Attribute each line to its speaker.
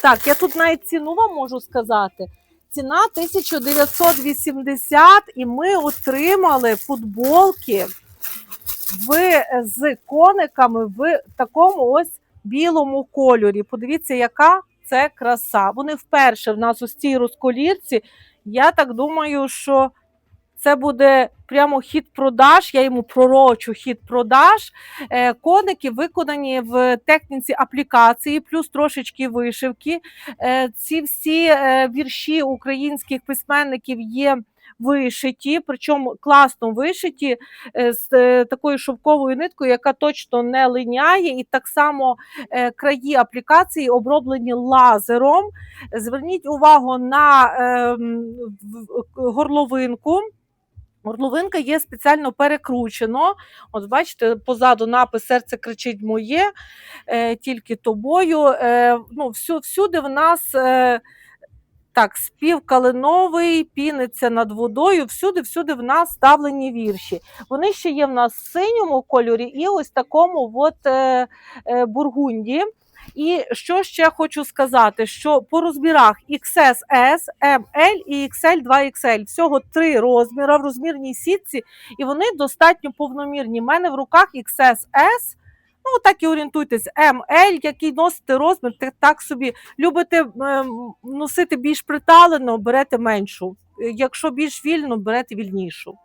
Speaker 1: Так, я тут навіть ціну вам можу сказати. Ціна 1980, і ми отримали футболки в, з кониками в такому ось білому кольорі. Подивіться, яка це краса. Вони вперше в нас у цій розколірці. Я так думаю, що це буде прямо хід продаж. Я йому пророчу хід продаж. Е, Коники виконані в техніці аплікації, плюс трошечки вишивки. Е, Ці всі е, вірші українських письменників є. Вишиті, причому класно вишиті з такою шовковою ниткою, яка точно не линяє, і так само краї аплікації оброблені лазером. Зверніть увагу на ем, горловинку. Горловинка є спеціально перекручено. От бачите, позаду напис серце кричить моє, е, тільки тобою. Е, ну, всю, всюди в нас е, так, спів калиновий, піниться над водою. Всюди, всюди в нас ставлені вірші. Вони ще є в нас в синьому кольорі і ось такому от, е, е, бургунді. І що ще хочу сказати, що по розмірах XS, ML і XL 2XL. Всього три розміри в розмірній сітці, і вони достатньо повномірні. У мене в руках XS. Ну, так і орієнтуйтесь, ML, який носите розмір, так, собі любите ем, носити більш приталено, берете меншу. Якщо більш вільно, берете вільнішу.